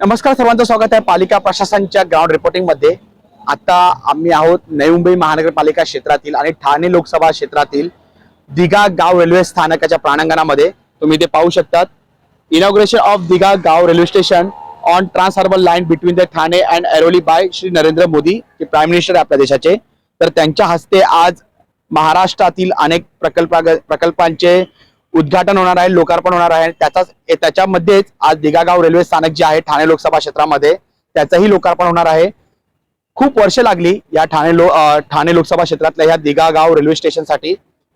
नमस्कार सर्वांचं स्वागत आहे पालिका प्रशासनच्या ग्राउंड रिपोर्टिंगमध्ये. आता आम्ही आहोत नवी मुंबई महानगरपालिका क्षेत्रातील आणि ठाणे लोकसभा क्षेत्रातील दिघा गाव रेल्वे स्थानकाच्या प्रांगणामध्ये. तुम्ही ते पाहू शकतात. Inauguration of Digha Gaon railway station on trans harbour line between the Thane and Airoli by Shri Narendra Modi जे प्राईम मिनिस्टर आहे आपल्या देशाचे. तर त्यांच्या हस्ते आज महाराष्ट्रातील अनेक प्रकल्प प्रकल्पांचे उद्घाटन होणार आहे लोकार्पण होणार आहे. त्याचाच त्याच्यामध्येच आज दिघागाव रेल्वे स्थानक जे आहे ठाणे लोकसभा क्षेत्रामध्ये त्याचंही लोकार्पण होणार आहे. खूप वर्ष लागली या ठाणे लो ठाणे लोकसभा क्षेत्रातल्या ह्या दिघागाव रेल्वे स्टेशनसाठी.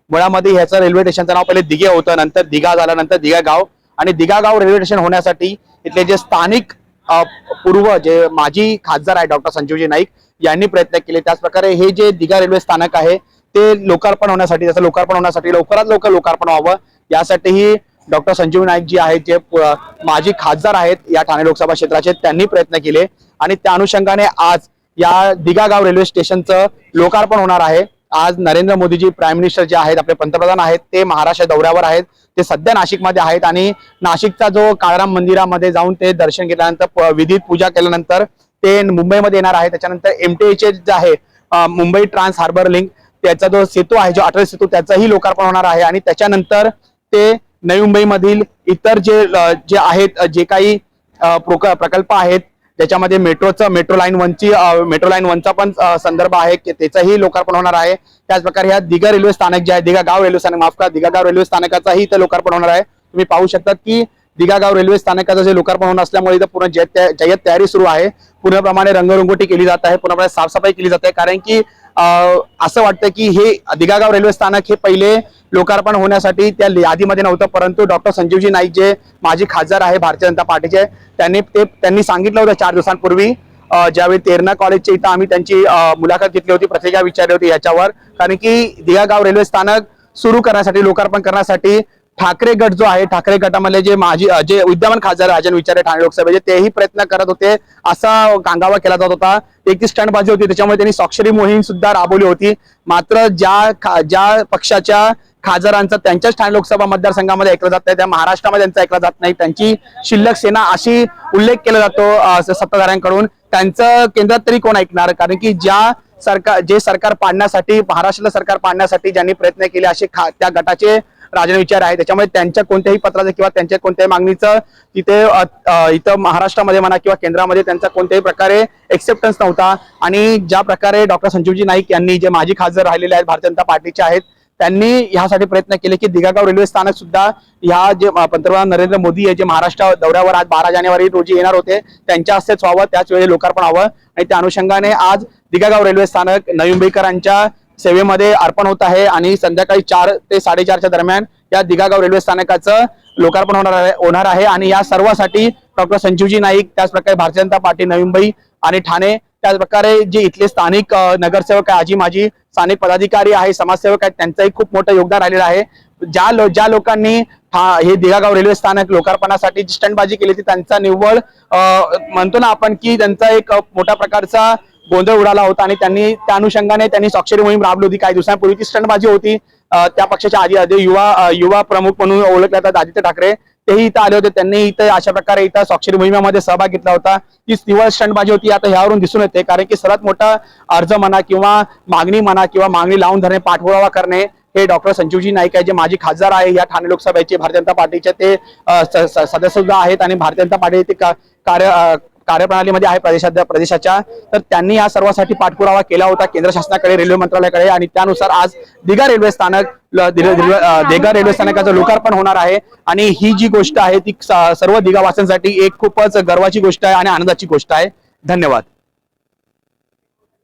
मुळामध्ये ह्याचं रेल्वे स्टेशनचं नाव पहिले दिघे होतं नंतर दिघा झालं नंतर आणि दिघागाव रेल्वे स्टेशन होण्यासाठी इथले जे स्थानिक पूर्व जे माजी खासदार आहे डॉक्टर संजीवजी नाईक यांनी प्रयत्न केले. त्याच प्रकारे हे जे दिघा रेल्वे स्थानक आहे ते लोकार्पण होण्यासाठी त्याचं लोकार्पण होण्यासाठी लवकरात लवकर लोकार्पण व्हावं. यासाठीही डॉक्टर संजीव नाईक जी आहेत जे माजी खासदार आहेत या ठाणे लोकसभा क्षेत्राचे त्यांनी प्रयत्न केले. आणि त्या अनुषंगाने आज या दिगागाव रेल्वे स्टेशनचं लोकार्पण होणार आहे. आज नरेंद्र मोदीजी प्राईम मिनिस्टर जे आहेत आपले पंतप्रधान आहेत ते महाराष्ट्र दौऱ्यावर आहेत. ते सध्या नाशिकमध्ये आहेत आणि नाशिकचा जो काळाराम मंदिरामध्ये जाऊन ते दर्शन घेतल्यानंतर प- विधित पूजा केल्यानंतर ते मुंबईमध्ये येणार आहे. त्याच्यानंतर एमटीएचे जे आहे मुंबई ट्रान्स हार्बर लिंक त्याचा जो सेतू आहे जो अटल सेतू त्याचंही लोकार्पण होणार आहे. आणि त्याच्यानंतर ते नवी मुंबईमधील इतर जे जे आहेत जे काही प्रोक- प्रकल्प आहेत ज्याच्यामध्ये मेट्रोचं मेट्रो लाईन वनची मेट्रो लाईन वनचा पण संदर्भ आहे की त्याचंही लोकार्पण होणार आहे. त्याचप्रकारे ह्या दिघा रेल्वे स्थानक जे आहे दिघा गाव रेल्वे स्थानक माफ करा दिघागाव रेल्वे स्थानकाचाही इथं लोकार्पण होणार आहे. तुम्ही पाहू शकता की दिघागाव रेल्वे स्थानकाचं जे लोकार्पण होणार असल्यामुळे इथं पूर्ण जयत जय्यत तयारी सुरू आहे. पूर्णप्रमाणे रंगरंगोटी केली जात आहे पूर्णप्रमाणे साफसफाई केली जाते कारण की असं वाटतं की हे दिघागाव रेल्वे स्थानक हे पहिले लोकार्पण होण्यासाठी त्या यादीमध्ये नव्हतं परंतु डॉक्टर संजीवजी नाईक जे माजी खासदार आहे भारतीय जनता पार्टीचे त्यांनी ते त्यांनी सांगितलं होतं चार दिवसांपूर्वी. ज्यावेळी तेरणा कॉलेजच्या इथं आम्ही त्यांची मुलाखत घेतली होती प्रतिक्रिया विचारली होती याच्यावर. कारण की दियागाव रेल्वे स्थानक सुरू करण्यासाठी लोकार्पण करण्यासाठी ठाकरे गट जो आहे ठाकरे गटामधले जे माजी जे विद्यमान खासदार राजन विचारे ठाणे लोकसभेचे तेही प्रयत्न करत होते. असा गांगावा केला जात होता. एक ती स्टंटबाजी होती त्याच्यामुळे त्यांनी स्वाक्षरी मोहीम सुद्धा राबवली होती. मात्र ज्या खा- ज्या पक्षाच्या खासदारांचा त्यांच्याच ठाणे लोकसभा मतदारसंघामध्ये ऐकलं जात नाही त्या महाराष्ट्रामध्ये त्यांचं ऐकलं जात नाही. त्यांची शिल्लक सेना अशी उल्लेख केला जातो सत्ताधाऱ्यांकडून. त्यांचं केंद्रात तरी कोण ऐकणार? कारण की ज्या सरकार जे सरकार पाडण्यासाठी महाराष्ट्राला सरकार पाडण्यासाठी ज्यांनी प्रयत्न केले असे खा- त्या गटाचे राजन विचार आहे त्याच्यामुळे त्यांच्या कोणत्याही पत्राचं किंवा त्यांच्या कोणत्याही मागणीचं तिथे इथं महाराष्ट्रामध्ये म्हणा किंवा केंद्रामध्ये त्यांचा कोणत्याही प्रकारे एक्सेप्टन्स नव्हता. आणि ज्या प्रकारे डॉक्टर संजीवजी नाईक यांनी जे माजी खासदार राहिलेले आहेत भारतीय जनता पार्टीचे आहेत त्यांनी ह्यासाठी प्रयत्न केले की दिघागाव रेल्वे स्थानक सुद्धा ह्या जे पंतप्रधान नरेंद्र मोदी हे जे महाराष्ट्र दौऱ्यावर आज बारा जानेवारी रोजी येणार होते त्यांच्या हस्तेच व्हावं त्याच वेळी लोकार्पण व्हावं. आणि त्या अनुषंगाने आज दिघागाव रेल्वे स्थानक नवी मुंबईकरांच्या सेवेमध्ये अर्पण होत आहे आणि संध्याकाळी चार ते साडेचारच्या दरम्यान या दिघागाव रेल्वे स्थानकाचं लोकार्पण होणार आहे होणार आहे. आणि या सर्वासाठी डॉक्टर संजीवजी नाईक त्याचप्रकारे भारतीय जनता पार्टी नवी मुंबई आणि ठाणे त्याच प्रकारे जे इथले स्थानिक नगरसेवक आहे आजी माजी स्थानिक पदाधिकारी आहे समाजसेवक आहेत त्यांचंही खूप मोठं योगदान राहिलेलं आहे. ज्या लो ज्या लोकांनी हा- हे दिगागाव रेल्वे स्थानक लोकार्पणासाठी जी स्टंटबाजी केली ती त्यांचा निव्वळ म्हणतो ना आपण की त्यांचा एक मोठ्या प्रकारचा गोंधळ उडाला होता आणि त्यांनी त्या अनुषंगाने त्यांनी स्वाक्षरी मोहीम राबली होती. काही दिवसांपूर्वी ती स्टंटबाजी होती. त्या पक्षाच्या आधी आधी युवा युवा प्रमुख म्हणून ओळखले जातात आदित्य ठाकरे. तेही इथं आले होते त्यांनी इथं अशा प्रकारे इथं स्वाक्षरी मोहिमेमध्ये सहभाग घेतला होता. ती निवळ स्टंटबाजी होती आता ह्यावरून दिसून येते. कारण की सर्वात मोठा अर्ज म्हणा किंवा मागणी म्हणा किंवा मागणी लावून धरणे पाठपुरावा करणे हे डॉक्टर संजीवजी नाईक आहे जे माजी खासदार आहे या ठाणे लोकसभेचे भारतीय जनता पार्टीचे ते स- सदस्य सुद्धा आहेत आणि भारतीय जनता पार्टी ते कार्य कार्यप्रणालीमध्ये आहे प्रदेशाच्या प्रदेशाच्या. तर त्यांनी या सर्वासाठी पाठपुरावा केला होता केंद्र शासनाकडे रेल्वे मंत्रालयाकडे आणि त्यानुसार आज दिघा रेल्वे स्थानक अ, दिघा रेल्वे स्थानकाचं लोकार्पण होणार आहे. आणि ही जी गोष्ट आहे ती सर्व दिघावासियांसाठी एक खूपच गर्वाची गोष्ट आहे आणि आनंदाची गोष्ट आहे. धन्यवाद.